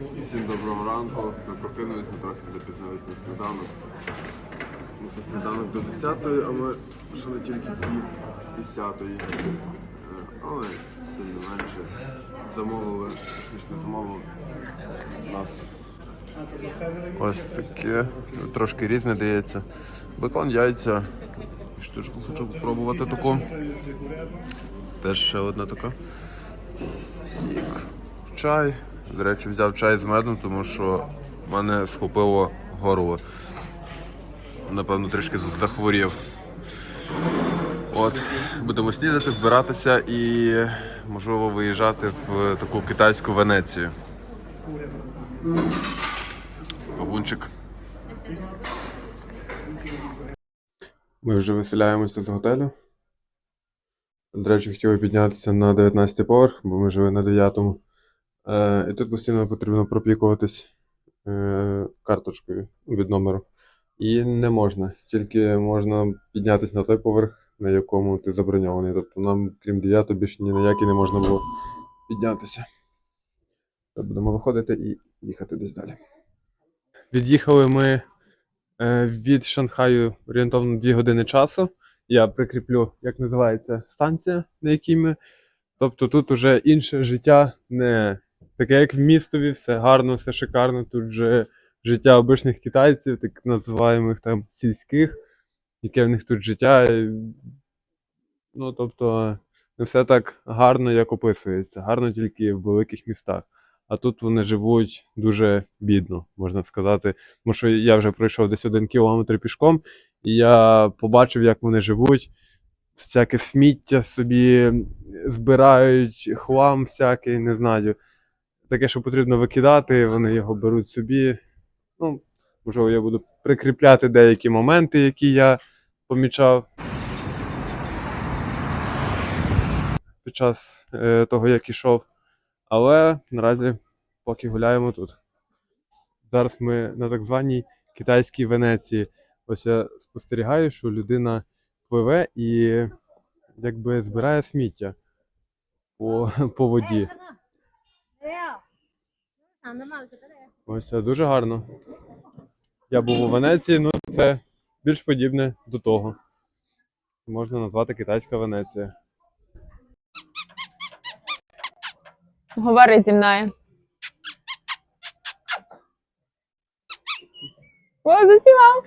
Всім доброго ранку. Ми прокинулись, ми трохи запізнились на сніданок. Тому що сніданок до 10-ї, а ми ще не тільки пів 10-ї. Е, Але тим не менше замовили, точніше не замовили нас. Ось таке. Трошки різне дається. Бекон, яйця. Штучку хочу попробувати таку. Теж ще одна така. Сік. Чай. До речі, взяв чай з медом, тому що мене схопило горло. Напевно, трішки захворів. От, будемо снідати, збиратися і, можливо, виїжджати в таку китайську Венецію. Бабунчик. Ми вже виселяємося з готелю. До речі, хотіли піднятися на 19 поверх, бо ми живемо на 9-му. Е, і тут постійно потрібно пропікуватись е, карточкою від номеру. І не можна. Тільки можна піднятися на той поверх, на якому ти заброньований. Тобто нам, крім 9, більше ні на який не можна було піднятися. Та Будемо виходити і їхати десь далі. Від'їхали ми е, від Шанхаю орієнтовно 2 години часу. Я прикріплю, як називається станція, на якій ми. Тобто тут уже інше життя, не таке, як в містові, все гарно, все шикарно. Тут вже життя обичних китайців, так називаємих там сільських, яке в них тут життя. Ну, тобто, не все так гарно, як описується. Гарно тільки в великих містах. А тут вони живуть дуже бідно, можна сказати. Тому що я вже пройшов десь один кілометр пішком, і я побачив, як вони живуть. Всяке сміття собі збирають, хлам всякий, не знаю. Таке, що потрібно викидати, вони його беруть собі. Ну, можливо, я буду прикріпляти деякі моменти, які я помічав під час е, того, як ішов. Але наразі поки гуляємо тут. Зараз ми на так званій китайській Венеції. Ось я спостерігаю, що людина пливе і якби збирає сміття по, по воді. Ось дуже гарно. Я був у Венеції, ну це більш подібне до того. Можна назвати Китайська Венеція. Говорить зі мною. О, заспівав.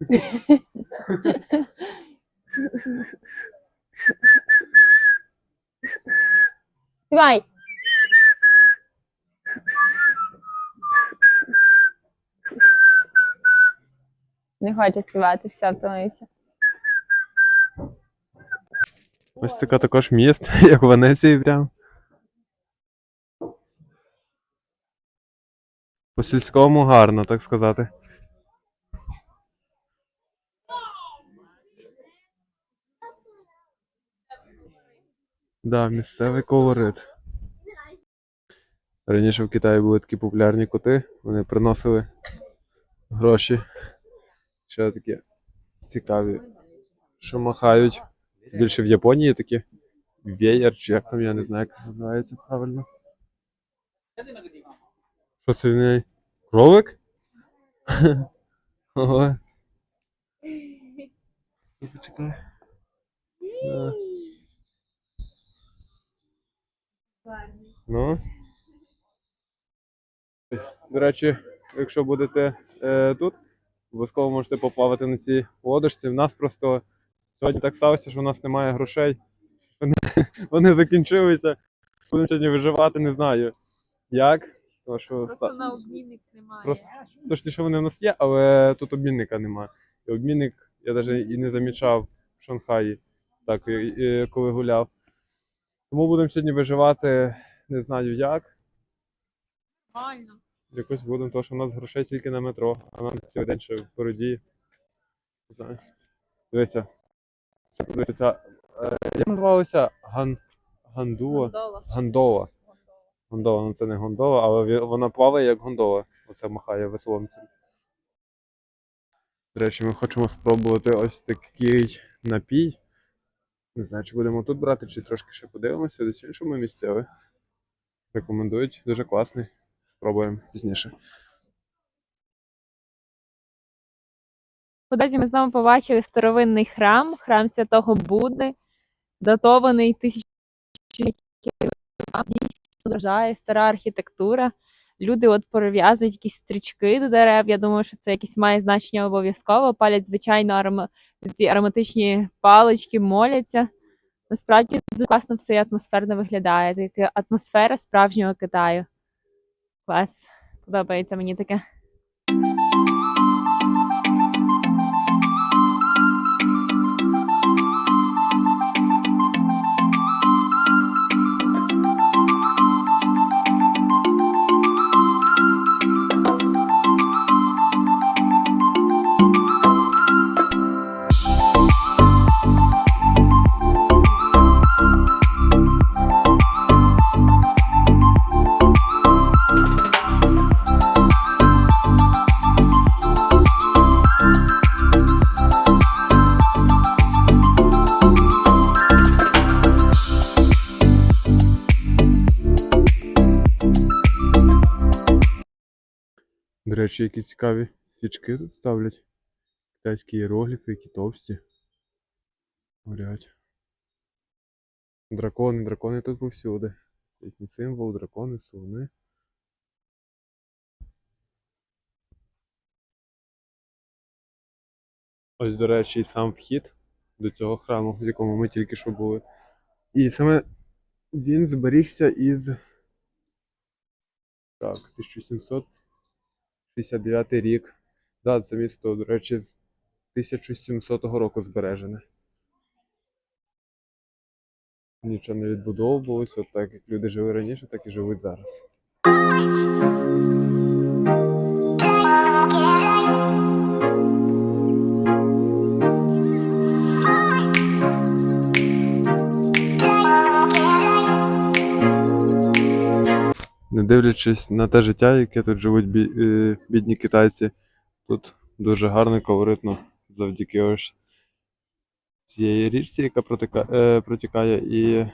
Співай. Не хоче співати, все, втомився. Ось така також міст, як в Венеції прям. По сільському гарно, так сказати. Да, місцевий колорит. Раніше в Китаї були такі популярні коти, вони приносили гроші. Ще такі цікаві, що махають. Це більше в Японії такі. Веєр, чи як там, я не знаю, як називається правильно. Що це в неї? Кролик? Ого. Почекай. Да. Ну. До речі, якщо будете е, тут, обов'язково можете поплавати на цій лодочці. В нас просто сьогодні так сталося, що в нас немає грошей. Вони, вони закінчилися. Будемо сьогодні виживати, не знаю як. Тому що Просто ста- на обмінник немає. Просто- Точніше, вони в нас є, але тут обмінника немає. І обмінник я навіть і не замічав в Шанхаї, так, і- і коли гуляв. Тому будемо сьогодні виживати, не знаю як. Нормально. Якось будемо, тому що у нас грошей тільки на метро, а нам цілий день ще впереді. Не знаю. Дивися. Дивися, ця, е, як називалося? Ган... Гандуа? Гондола. Гондола. Гондола, ну це не гондола, але ві- вона плаває як гондола. Оце махає веслонцем. До речі, ми хочемо спробувати ось такий напій. Не знаю, чи будемо тут брати, чи трошки ще подивимося, десь іншому місцеві. Рекомендують, дуже класний. Спробуємо пізніше. По дорозі ми знову побачили старовинний храм, храм святого Будди, датований тисячі років. Дійсно вражає стара архітектура. Люди от перев'язують якісь стрічки до дерев. Я думаю, що це якесь має значення обов'язково. Палять, звичайно, арома... ці ароматичні палички, моляться. Насправді дуже класно все атмосферно виглядає. Така атмосфера справжнього Китаю. Клас. Подобається мені таке. Речі, які цікаві свічки тут ставлять. Китайські іерогліфи, які товсті. Горять. Дракони, дракони тут повсюди. Їхній символ, дракони, слони. Ось, до речі, і сам вхід до цього храму, в якому ми тільки що були. І саме він зберігся із. Так, 1769 рік. Да, це місто, до речі, з 1700 року збережене. Нічого не відбудовувалось, от так як люди жили раніше, так і живуть зараз. Не дивлячись на те життя, яке тут живуть е, бідні китайці, тут дуже гарно і колоритно завдяки ось цієї річці, яка протика, е, протікає, і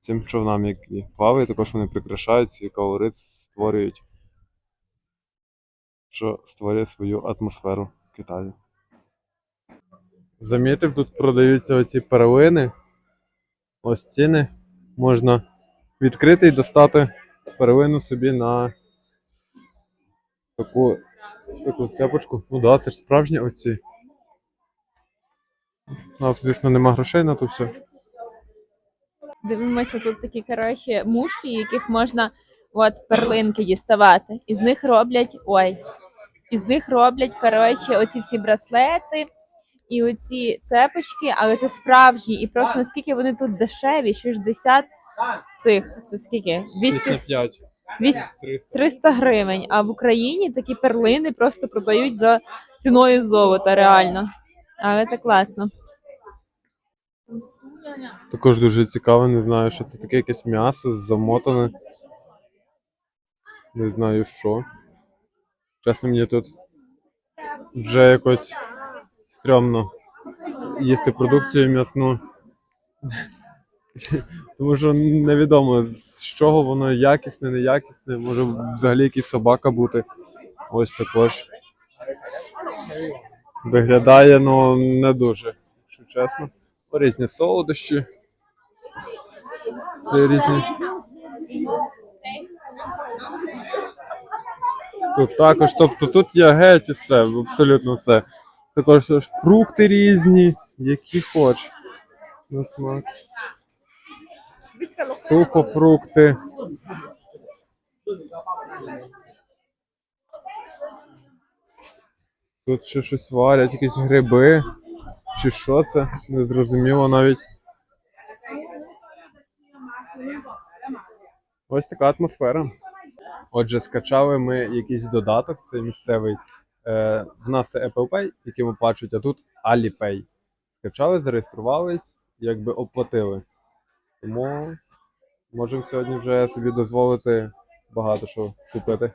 цим човнам, які плавають, також вони прикрашають цей колорит, створюють, що створює свою атмосферу Китаю. Замітив, тут продаються оці перлини. Ось ціни. Можна відкрити і достати перлину собі на таку, таку цепочку. Ну да, це ж справжні оці. У нас, звісно, нема грошей на то все. Дивимося, тут такі коротше мушки, яких можна от перлинки діставати. Із них роблять ой. Із них роблять коротше оці всі браслети і оці цепочки, але це справжні. І просто наскільки вони тут дешеві, 60 цих. Це скільки? 200, 5. 200 300 гривень. А в Україні такі перлини просто продають за ціною золота, реально. Але це класно. Також дуже цікаво, не знаю, що це таке якесь м'ясо замотане. Не знаю що. Чесно, мені тут вже якось стрьомно їсти продукцію м'ясну. Тому що невідомо, з чого воно якісне, неякісне, може взагалі якась собака бути. Ось також. Виглядає, ну, не дуже, якщо чесно. Різні солодощі. Це різні. Тут також, тобто тут є геть усе, абсолютно все. Також фрукти різні, які хоч. На смак. Сухофрукти. Тут ще щось варять, якісь гриби. Чи що це? Не зрозуміло навіть. Ось така атмосфера. Отже, скачали ми якийсь додаток, це місцевий. Е, в нас це Apple Pay, яким оплачують, а тут Alipay. Скачали, зареєструвались, якби оплатили. Тому можемо сьогодні вже собі дозволити багато що купити.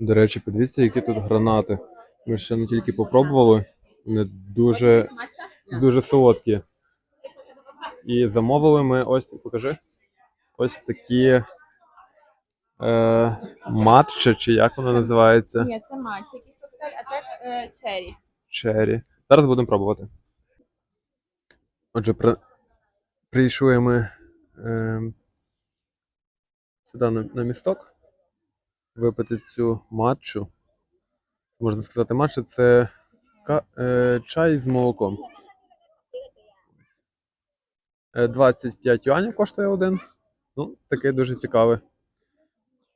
До речі, подивіться, які тут гранати. Ми ще не тільки попробували. Вони дуже, дуже солодкі. І замовили ми ось, покажи, ось такі е, матча, чи як вона називається? Ні, це матч, якийсь коктейль, а це е, чері. Чері. Зараз будемо пробувати. Отже. Прийшли ми е... сюди на, на місток випити цю матчу. Можна сказати, матча це ка... е... чай з молоком. Е, 25 юанів коштує один. Ну, такий дуже цікавий.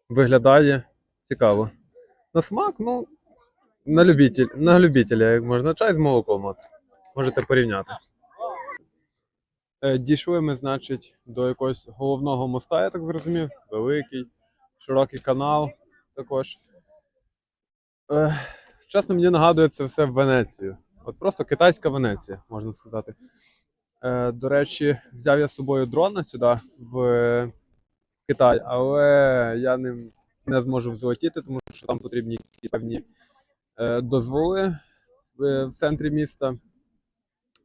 Виглядає цікаво. На смак, ну, на любитель, на любителя, як можна. Чай з молоком. От. Можете порівняти. Е, Дійшли ми, значить, до якогось головного моста, я так зрозумів. Великий, широкий канал також. Е, чесно, мені нагадує це все в Венецію. От просто китайська Венеція, можна сказати. Е, до речі, взяв я з собою дрона сюди, в Китай, але я ним не зможу взлетіти, тому що там потрібні якісь певні дозволи в центрі міста.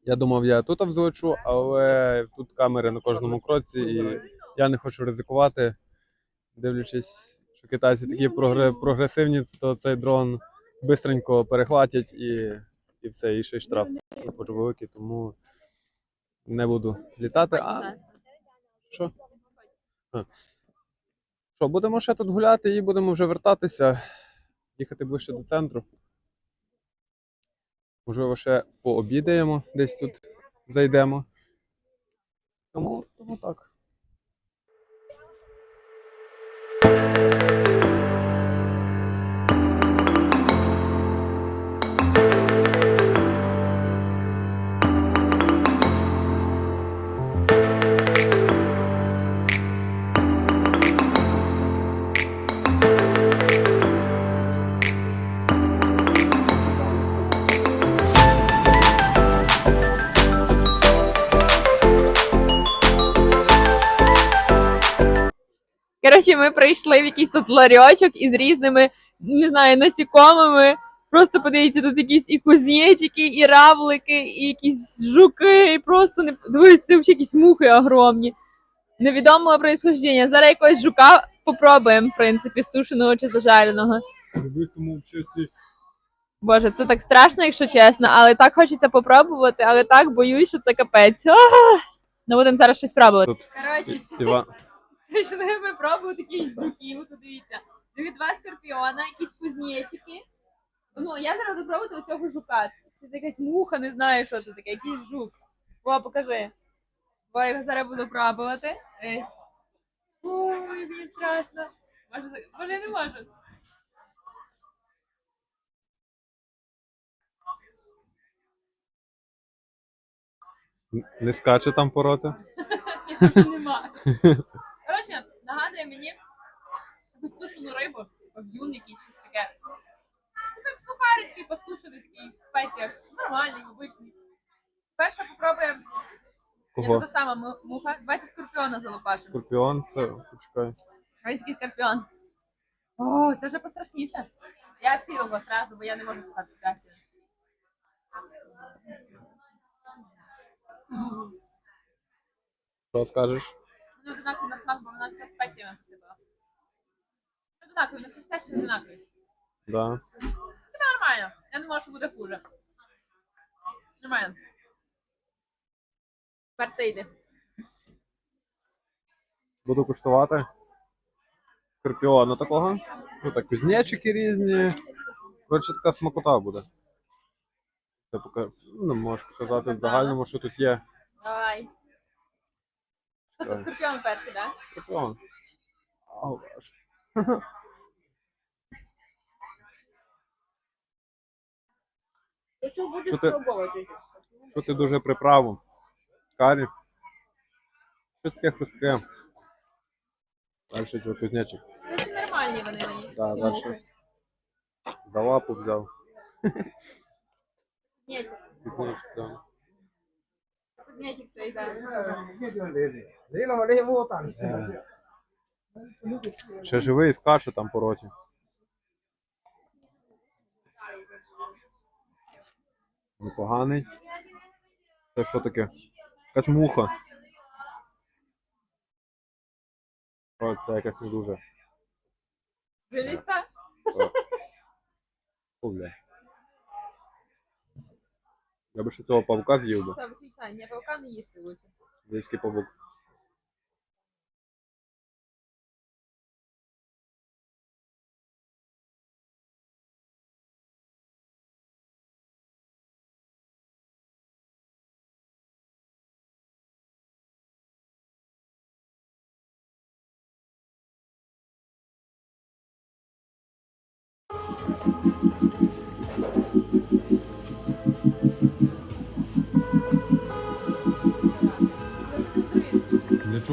Я думав, я тут взлечу, але тут камери на кожному кроці, і я не хочу ризикувати. Дивлячись, що китайці такі прогресивні, то цей дрон бистренько перехватять і, і все, і ще й штраф дуже великий, тому не буду літати. А що? Що, будемо ще тут гуляти і будемо вже вертатися, їхати ближче до центру. Можливо, ще пообідаємо, десь тут зайдемо. Тому, тому так. Коротше, ми прийшли в якийсь тут ларьочок із різними, не знаю, насікомими. Просто подивіться, тут якісь і кузнечики, і равлики, і якісь жуки, і просто не дивись, це взагалі якісь мухи огромні. Невідомого происхождення. Зараз якогось жука попробуємо, в принципі, сушеного чи зажареного. Боже, це так страшно, якщо чесно, але так хочеться попробувати, але так боюсь, що це капець. Ну будемо зараз щось пробувати. Тут Коротше, Почали ми пробувати таких жуків. Тут дивіться. Два скорпіона, якісь кузнечики. Ну, я зараз буду пробувати оцього жука. Це це якась муха, не знаю, що це таке, якийсь жук. О, покажи. Бо я його зараз буду пробувати. Ей. Ой, мені страшно. Може, може, я не можу. Не скаче там пороти. Нема. Коротше, нагадує мені якусь сушену рибу, в'юн якийсь щось таке. Ну, як сухарики посушені такі в спеціях. Нормальний, обичний. Перше попробуємо. Я Кого? така сама му- муха. Давайте скорпіона залопашимо. Скорпіон, це почекай. Ось який скорпіон. О, це вже пострашніше. Я цілого зразу, бо я не можу писати страшно. Що скажеш? Воно однаково на смак, бо вона вся спеціями посипала. Однаково, не хрустяще, не однаково. Да. Нормально. Я думала, що буде хуже. Нормально. Тепер ти йди. Буду куштувати. Скорпіона такого. Тут так кузнечики різні. Коротше, така смакота буде. Це пока... ну, можеш показати в загальному, що тут є. Давай. Що це скорпіон перший, так? Скорпіон. Ау, аж. Що ти, що ти дуже приправу? Карі. Щось таке хрустке. Далі цього кузнечик. Ну, нормальні вони мені. Да, ці дальше. мухи. За лапу взяв. Кузнечик. Кузнечик, да. Ліна Валерія Волотан. Ще живий, скаче там по роті. Непоганий. Це що таке? Якась муха. О, це якась не дуже. Жиліста? О, бля. Я би ще цього павука з'їв би. Все, виключай, ні, паука не їсти лучше. Львівський павук. Для чого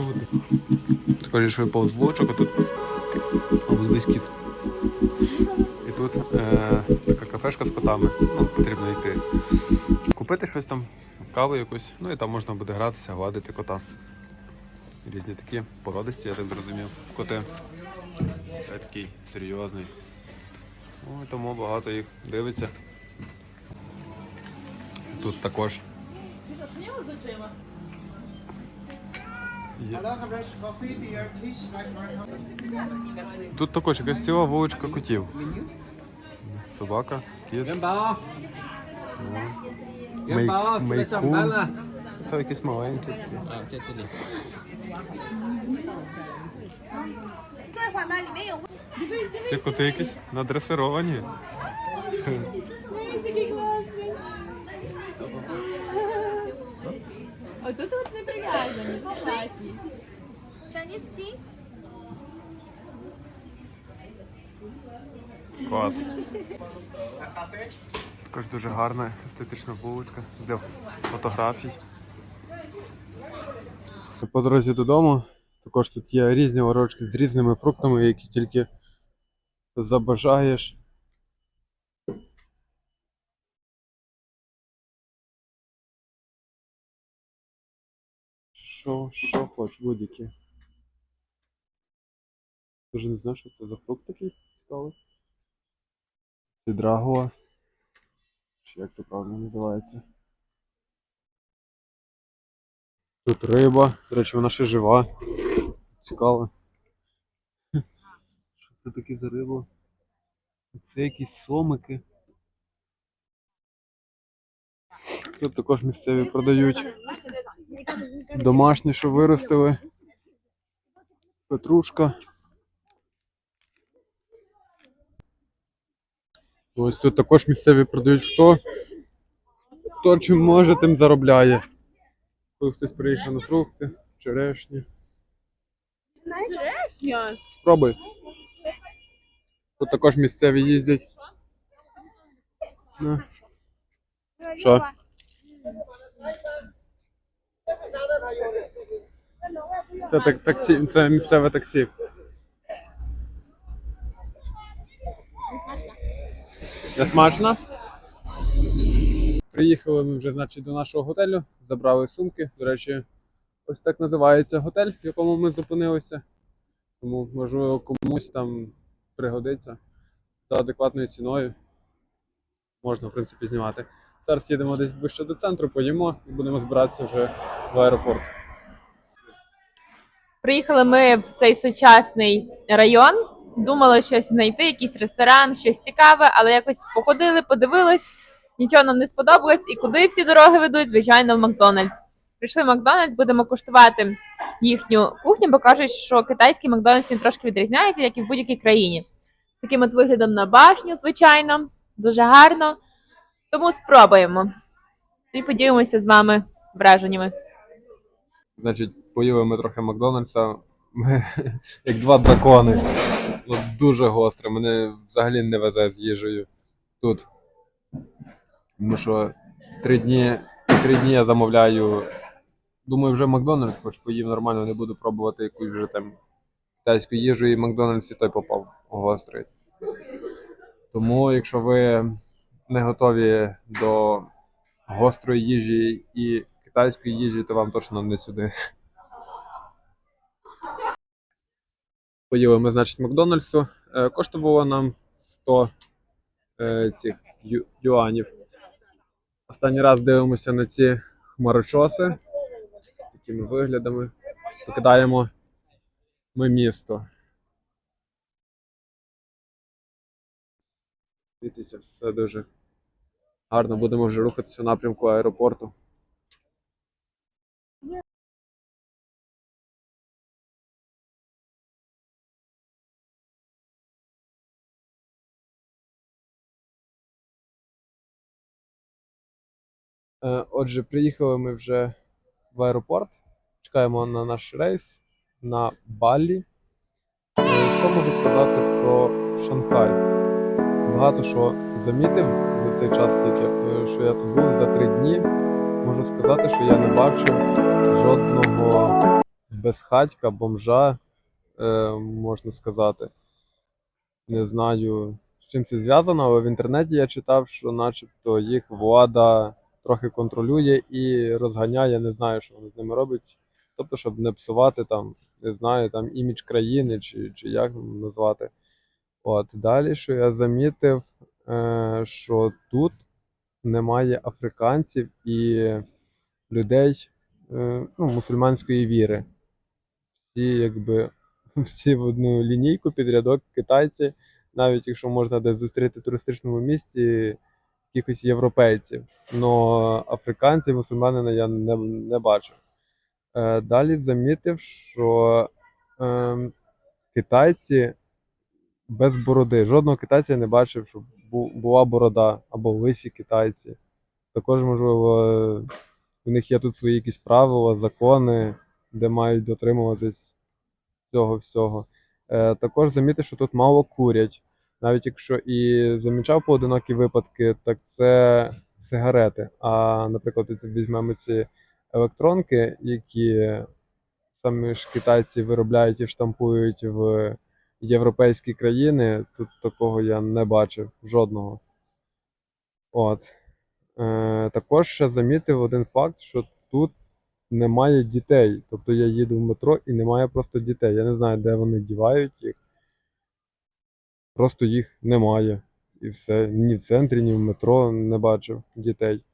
ти тут? Ти кажеш, що я а тут кіт. І тут е, така кафешка з котами. Ну, потрібно йти. Купити щось там, каву якусь, ну і там можна буде гратися, гладити кота. Різні такі породисті, я так зрозумів. Коти. Це такий серйозний. Ну, і тому багато їх дивиться. Тут також Тут також якась ціла вуличка котів. Собака, кіт. Em bò Мей- Em bò, мейкун. đây sầm tên là Це якісь маленькі такі. Ờ, trên trên này 这缓慢里面有 Ці коти якісь надресировані. Класні. Chinese tea. Клас. Також дуже гарна естетична вуличка для фотографій. По дорозі додому також тут є різні ворочки з різними фруктами, які тільки забажаєш. Що, що хоч, будь-які. Дуже не знаю, що це за фрукт такий цікавий. Це. Чи як це правильно називається? Тут риба. До речі, вона ще жива. Цікаво. Що це таке за риба? Це якісь сомики. Тут також місцеві продають домашні, що виростили. Петрушка. Ось тут також місцеві продають хто. Хто чим може, тим заробляє. Коли хтось приїхав на фрукти, черешні. Ні. Спробуй. Тут також місцеві їздять. Що? Це так, таксі, це місцеве таксі. Не смачно? Приїхали ми вже, значить, до нашого готелю, забрали сумки. До речі, ось так називається готель, в якому ми зупинилися. Тому, можливо, комусь там пригодиться за адекватною ціною. Можна, в принципі, знімати. Зараз їдемо десь ближче до центру, поїмо і будемо збиратися вже в аеропорт. Приїхали ми в цей сучасний район. Думали щось знайти, якийсь ресторан, щось цікаве, але якось походили, подивились, нічого нам не сподобалось. І куди всі дороги ведуть? Звичайно, в Макдональдс. Прийшли в Макдональдс, будемо куштувати їхню кухню, бо кажуть, що китайський Макдональдс він трошки відрізняється, як і в будь-якій країні. З таким от виглядом на башню, звичайно, дуже гарно. Тому спробуємо. І поділимося з вами враженнями. Значить, поїли ми трохи Макдональдса. Ми як два дракони. Ну, дуже гостре. Мене взагалі не везе з їжею тут. Тому що три дні, три дні я замовляю. Думаю, вже Макдональдс, хоч поїв нормально, не буду пробувати якусь вже там китайську їжу і Макдональдс і той попав гострий. Тому, якщо ви не готові до гострої їжі і китайської їжі, то вам точно не сюди. Поїли ми, значить, Макдональдсу. Е, Коштувало нам 100 е, цих ю- юанів. Останній раз дивимося на ці хмарочоси з такими виглядами. Покидаємо ми місто. Дивіться, все дуже гарно. Будемо вже рухатися в напрямку аеропорту. Е, Отже, приїхали ми вже в аеропорт. Чекаємо на наш рейс на Балі. Е, Що можу сказати про Шанхай? Багато що замітив за цей час, е, що я тут був за три дні. Можу сказати, що я не бачив жодного безхатька, бомжа, е, можна сказати. Не знаю, з чим це зв'язано, але в інтернеті я читав, що начебто їх влада трохи контролює і розганяє, не знаю, що вони з ними роблять. Тобто, щоб не псувати там, не знаю, там імідж країни чи, чи як назвати. От далі, що я замітив, е, що тут немає африканців і людей е, ну, мусульманської віри. Всі, якби, всі в одну лінійку під рядок китайці, навіть якщо можна десь зустріти в туристичному місці якихось європейців. Но африканців, мусульманина я не, не бачив. Е, далі замітив, що е, китайці без бороди. Жодного китайця я не бачив, щоб була борода або лисі китайці. Також, можливо, у них є тут свої якісь правила, закони, де мають дотримуватись цього всього. Е, також замітив, що тут мало курять. Навіть якщо і замічав поодинокі випадки, так це сигарети. А, наприклад, візьмемо ці електронки, які самі ж китайці виробляють і штампують в європейські країни, тут такого я не бачив жодного. От. Е, також ще замітив один факт, що тут немає дітей. Тобто я їду в метро і немає просто дітей. Я не знаю, де вони дівають їх. Просто їх немає. І все. Ні в центрі, ні в метро не бачив дітей.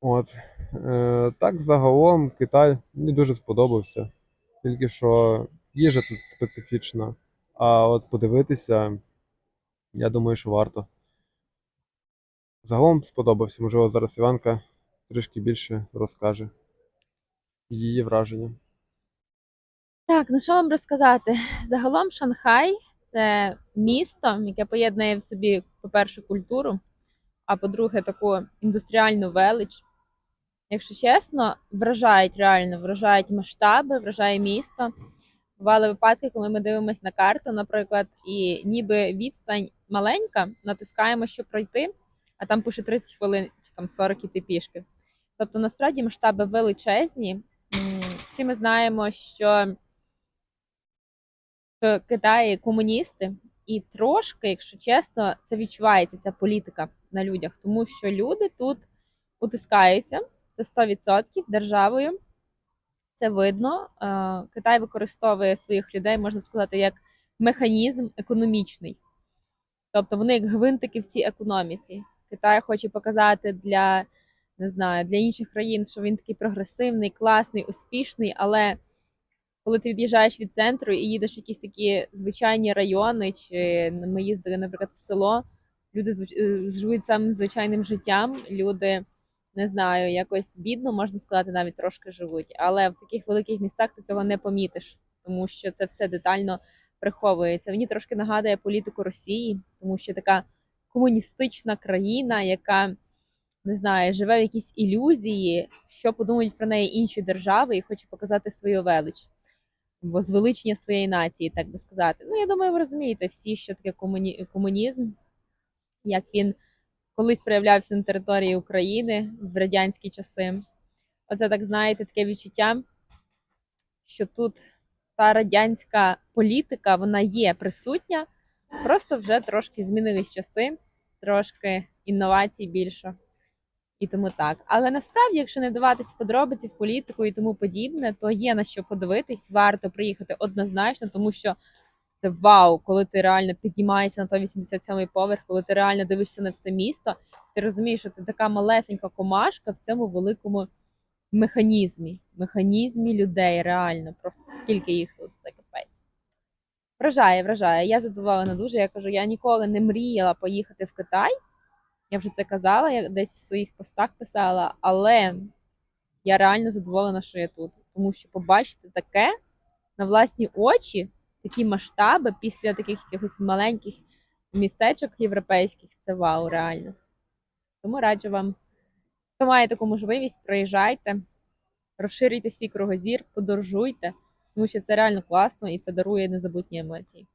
От. Е, так, загалом Китай мені дуже сподобався. Тільки що їжа тут специфічна. А от подивитися, я думаю, що варто. Загалом сподобався. Можливо, зараз Іванка трішки більше розкаже її враження. Так, ну що вам розказати? Загалом Шанхай це місто, яке поєднує в собі, по-перше, культуру, а по-друге, таку індустріальну велич. Якщо чесно, вражають реально, вражають масштаби, вражає місто. Бували випадки, коли ми дивимося на карту, наприклад, і ніби відстань маленька, натискаємо, щоб пройти, а там пише 30 хвилин чи там 40 іти пішки. Тобто, насправді масштаби величезні. Всі ми знаємо, що в Китаї комуністи, і трошки, якщо чесно, це відчувається ця політика на людях, тому що люди тут утискаються, це 100% державою. Це видно. Е, Китай використовує своїх людей, можна сказати, як механізм економічний. Тобто вони як гвинтики в цій економіці. Китай хоче показати для, не знаю, для інших країн, що він такий прогресивний, класний, успішний, але коли ти від'їжджаєш від центру і їдеш в якісь такі звичайні райони, чи ми їздили, наприклад, в село, люди е, живуть самим звичайним життям, люди не знаю, якось бідно, можна сказати, навіть трошки живуть. Але в таких великих містах ти цього не помітиш, тому що це все детально приховується. Мені трошки нагадує політику Росії, тому що така комуністична країна, яка не знаю, живе в якійсь ілюзії, що подумають про неї інші держави, і хоче показати свою велич. Возвеличення своєї нації, так би сказати. Ну, я думаю, ви розумієте всі, що таке комуні... комунізм, як він колись проявлявся на території України в радянські часи. Оце так знаєте, таке відчуття, що тут та радянська політика вона є присутня, просто вже трошки змінились часи, трошки інновацій більше. І тому так. Але насправді, якщо не вдаватись в подробиці в політику і тому подібне, то є на що подивитись, варто приїхати однозначно, тому що це вау, коли ти реально піднімаєшся на той 87-й поверх, коли ти реально дивишся на все місто, ти розумієш, що ти така малесенька комашка в цьому великому механізмі, механізмі людей, реально, просто скільки їх тут, це капець. Вражає, вражає. Я задоволена дуже. Я кажу, я ніколи не мріяла поїхати в Китай. Я вже це казала, я десь в своїх постах писала, але я реально задоволена, що я тут. Тому що побачити таке на власні очі, такі масштаби після таких якихось маленьких містечок європейських це вау, реально. Тому раджу вам, хто має таку можливість, приїжджайте, розширюйте свій кругозір, подорожуйте, тому що це реально класно і це дарує незабутні емоції.